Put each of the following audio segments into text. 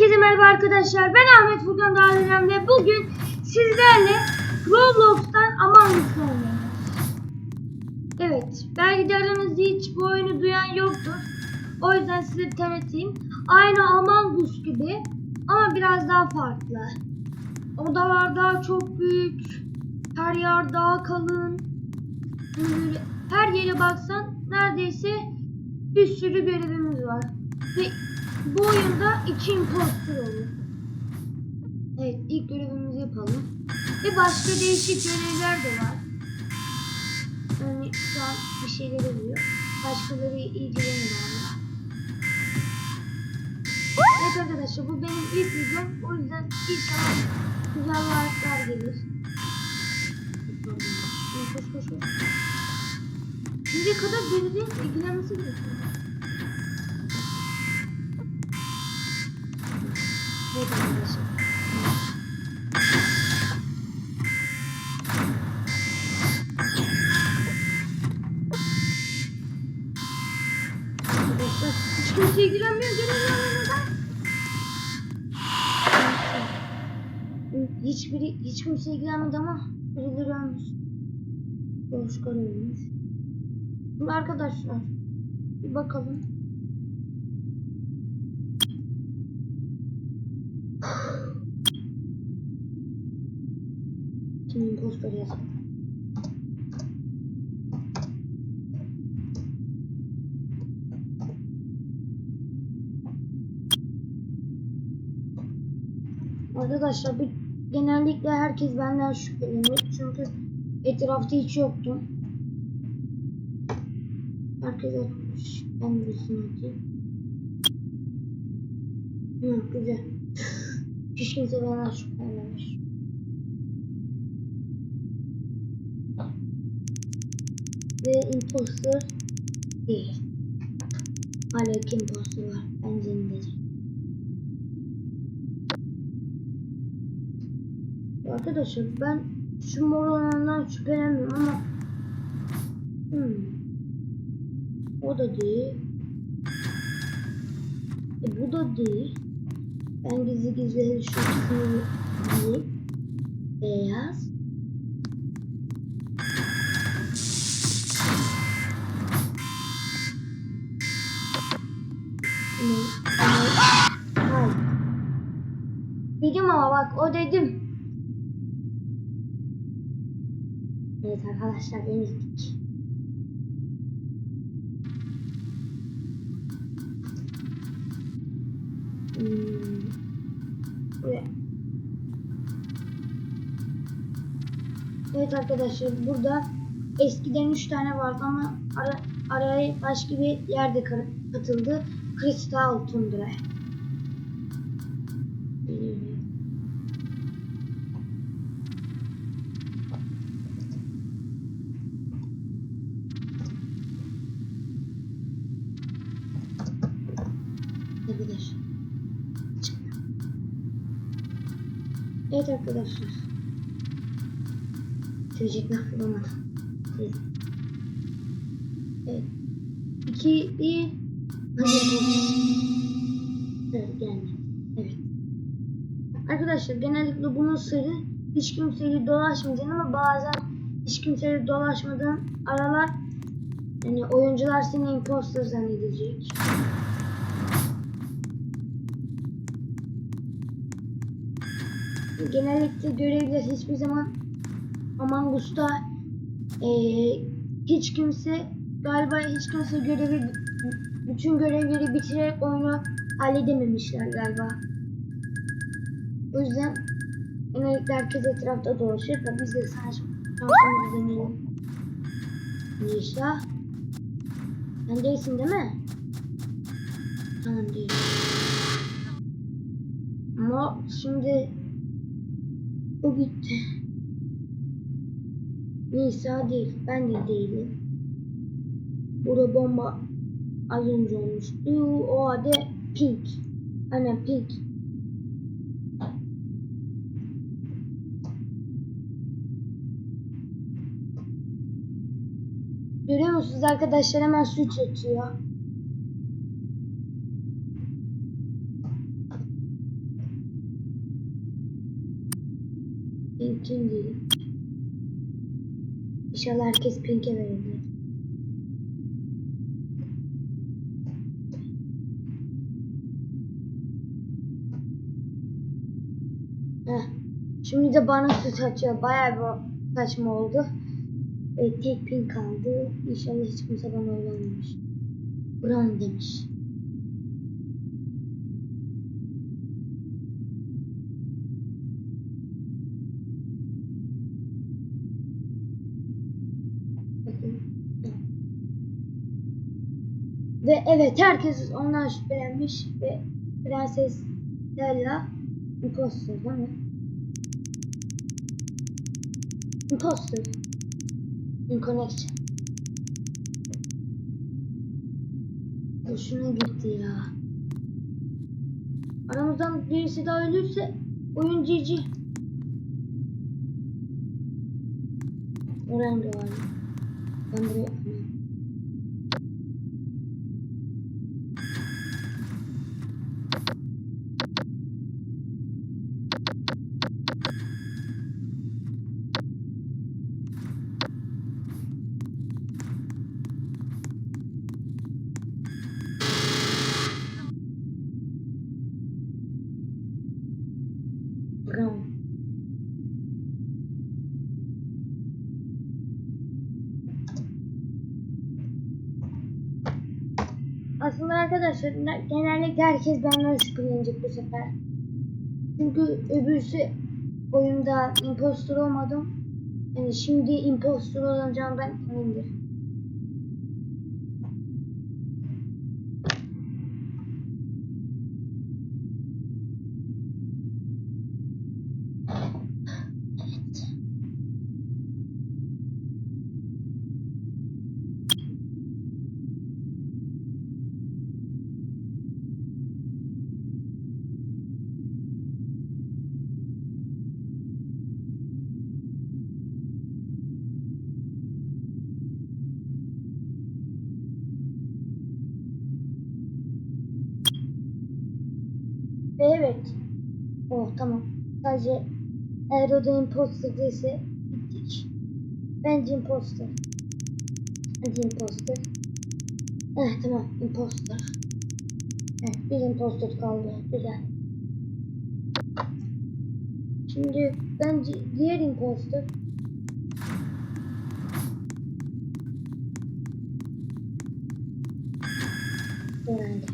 Herkese merhaba arkadaşlar. Ben Ahmet Furkan Dağlıcan ve bugün sizlerle Roblox'tan Among Us oynuyoruz. Evet, belki de aranızda hiç bu oyunu duyan yoktur. O yüzden size tanıtayım. Aynı Among Us gibi ama biraz daha farklı. Odalar daha çok büyük. Her yer daha kalın. Her yere baksan neredeyse bir sürü görevimiz var. Ve bu oyunda iki impostor olur. Evet ilk görevimizi yapalım. Ve başka değişik görevler de var. Yani şu an bir şeyler oluyor. Başkaları ilgileniyor. Evet arkadaşlar bu benim ilk videom. O yüzden inşallah güzel like'lar gelir. Koş koş koş. Şimdiye kadar birinin ilgilenmesi gerekiyor. Hiçbiri, hiç kimse ilgilenmedi ama birileri ölmüş. Boşkar ölmüş. Şimdi arkadaşlar bir bakalım. Şimdi impostor yazalım. Arkadaşlar bir, genellikle herkes benden şüphelenir çünkü etrafta hiç yoktum. Herkes atmış. Ben birisini atayım. Hı, güzel. Hiç kimse benden şüphelenmemiş. Ve imposter değil. İki imposter var. Bence indir. Arkadaşlar ben şu mor olandan şüphelenmiyorum ama hmm. o da değil. E, bu da değil. Ben gizli gizli şu ikisini alayım. Beyaz. Dedim ama bak o dedim. Evet arkadaşlar denizdik. Hmm. Evet. Arkadaşlar burada eskiden 3 tane vardı ama ara, araya başka bir yerde katıldı. Kristal Tundra. Arkadaşlar. Evet arkadaşlar. Söyleyecek laf bulamadım. Evet. İki. Hadi yapalım. Evet gelmedi. Evet. Arkadaşlar genellikle bunun sırrı hiç kimseyle dolaşmayacaksın ama bazen hiç kimseyle dolaşmadan aralar yani oyuncular seni imposter zannedecek. Genellikle görevler hiçbir zaman Among Us'ta eee, hiç kimse galiba hiç kimse görevi bütün görevleri bitirerek oyunu halledememişler galiba. O yüzden genellikle herkes etrafta dolaşır da biz de sadece deneyelim. Nisa. Sen değilsin değil mi? Tamam değilim. Ama şimdi o gitti. Nisa değil. Ben de değilim. Burada bomba az önce olmuştu. O adı Pink. Aynen Pink. Görüyor musunuz arkadaşlar hemen suç atıyor. Pink'in değil. İnşallah herkes Pink'e verir. Heh. Şimdi de bana süt açıyor. Bayağı bir saçma oldu. Ve tek pin kaldı. İnşallah hiç kimse bana olmamış. Buran demiş. Ve evet herkes ondan şüphelenmiş ve Prenses Stella imposter değil mi? Imposter. In connection. Hoşuna gitti ya. Aramızdan birisi daha ölürse oyun GG. Öğrenci var. Ben buraya Aslında arkadaşlar genellikle herkes benden şüphelenecek bu sefer. Çünkü öbürsü oyunda impostor olmadım. Yani şimdi impostor olacağımdan emindir. Evet. Oh tamam. Sadece eğer o da imposter değilse bittik. Bence imposter. Hadi imposter. Eh tamam imposter. Eh bir imposter kaldı. Güzel. Şimdi bence diğer imposter öğrendi.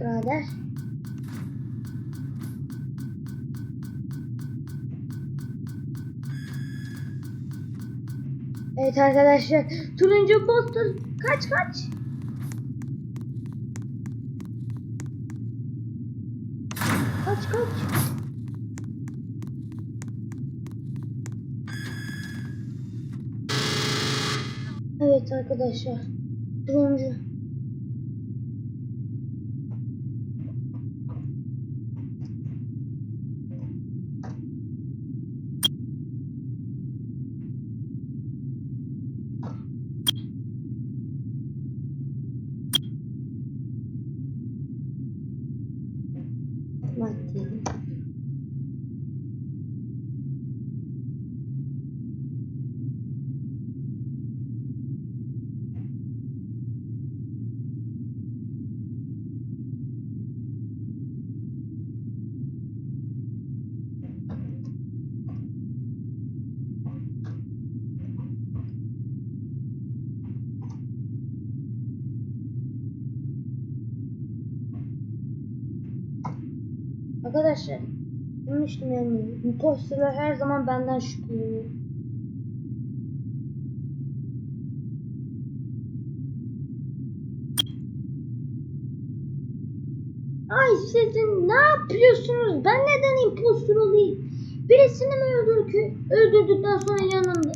Birader. Evet arkadaşlar. Turuncu poster kaç kaç? Kaç kaç? Evet arkadaşlar. Turuncu. 慢点 Arkadaşlar demiştim yani imposterlar her zaman benden şüpheleniyor. Ay sizin ne yapıyorsunuz? Ben neden imposter olayım? Birisini mi öldürdü? Öldürdükten sonra yanında.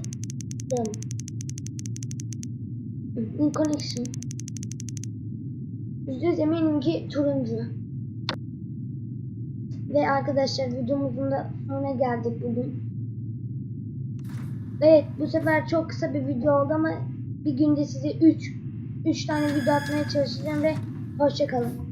Yani. In connection. Yüzde yüz eminim ki turuncu. Ve arkadaşlar videomuzun da sonuna geldik bugün. Evet bu sefer çok kısa bir video oldu ama bir günde size 3 3 tane video atmaya çalışacağım ve hoşçakalın.